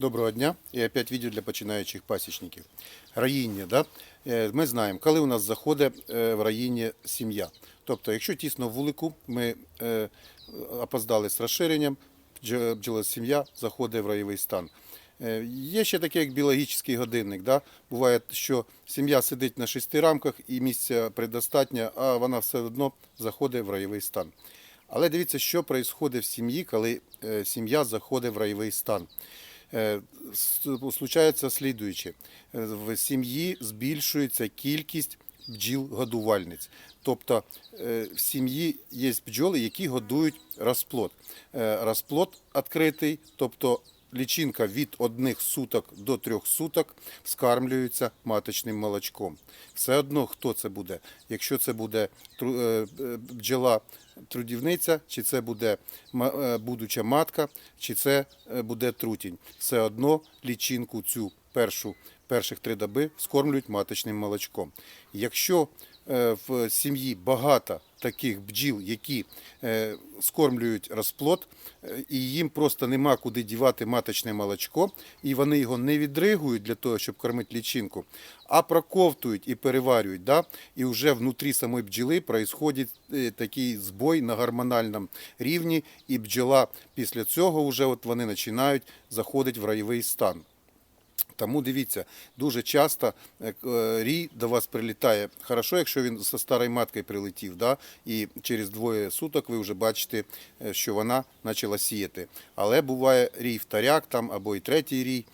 Доброго дня. І опять відео для починаючих пасічників. Раїння, да? Е, ми знаємо, коли у нас заходить е, в раїння сім'я. Тобто, якщо тісно в вулику, ми е, опоздали з розширенням, бджола сім'я заходить в райовий стан. Є ще таке, як біологічний годинник. Да? Буває, що сім'я сидить на шести рамках і місця предостатньо, а вона все одно заходить в райовий стан. Але дивіться, що відбувається в сім'ї, коли сім'я заходить в райовий стан. Е, Случається слідуюче. Е, В сім'ї збільшується кількість бджіл-годувальниць. Тобто е, в сім'ї є бджоли, які годують розплод. Розплод відкритий, тобто лічинка від одних суток до трьох суток вскармлюється маточним молочком. Все одно хто це буде. Якщо це буде е, е, бджола трудівниця, чи це буде е, будуча матка, чи це буде трутінь. Все одно лічинку цю першу, перших три доби скормлюють маточним молочком. Якщо в сім'ї багато таких бджіл, які е, скормлюють розплод, е, і їм просто нема куди дівати маточне молочко, і вони його не відригують для того, щоб кормити лічинку, а проковтують і переварюють. Да? І вже внутрі самої бджоли происходить е, такий збой на гормональному рівні, і бджола після цього вже от вони починають заходити в райовий стан. Тому дивіться, дуже часто е, е, рій до вас прилітає. Хорошо, якщо він зі старою маткою прилетів, да? і через двоє суток ви вже бачите, е, що вона почала сіяти. Але буває рій вторяк там або і третій рій.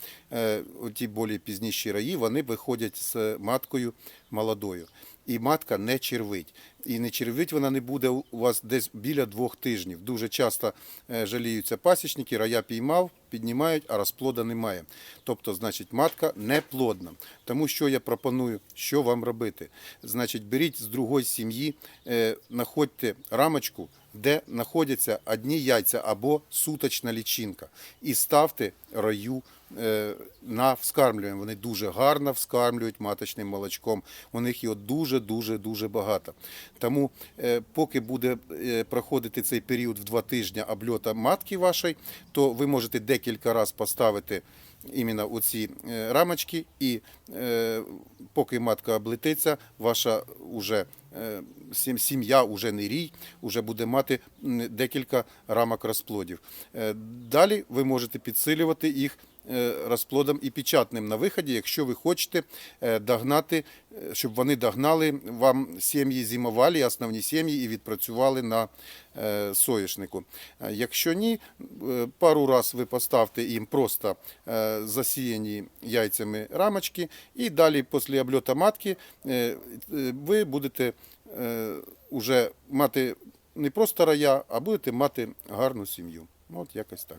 Ті більш пізніші раї, вони виходять з маткою молодою. І матка не червить. І не червить вона не буде у вас десь біля двох тижнів. Дуже часто е, жаліються пасічники, рая піймав, піднімають, а розплода немає. Тобто, значить, матка не плодна. Тому що я пропоную, що вам робити. Значить, беріть з другої сім'ї, е, знаходьте рамочку, де знаходяться одні яйця або суточна лічинка, і ставте рою е, на вскармлюємо. Вони дуже гарно вскармлюють маточним молочком. У них його дуже, дуже, багато. Тому, е, поки буде е, проходити цей період в два тижні обльота матки вашої, то ви можете декілька разів поставити іменно оці е, рамочки, і поки матка облетиться, ваша уже сім'я, уже не рій, уже буде мати декілька рамок розплодів. Е, Далі ви можете підсилювати їх е, розплодом і печатним на виході, якщо ви хочете е, догнати, е, щоб вони догнали вам сім'ї зимовалі, основні сім'ї і відпрацювали на е, соняшнику. Е, Якщо ні, е, пару раз ви поставте їм просто е, засіяні яйцями рамочки, і далі після обльота матки е, е, ви будете е, уже мати не просто рая, а будете мати гарну сім'ю. Ну, От якось так.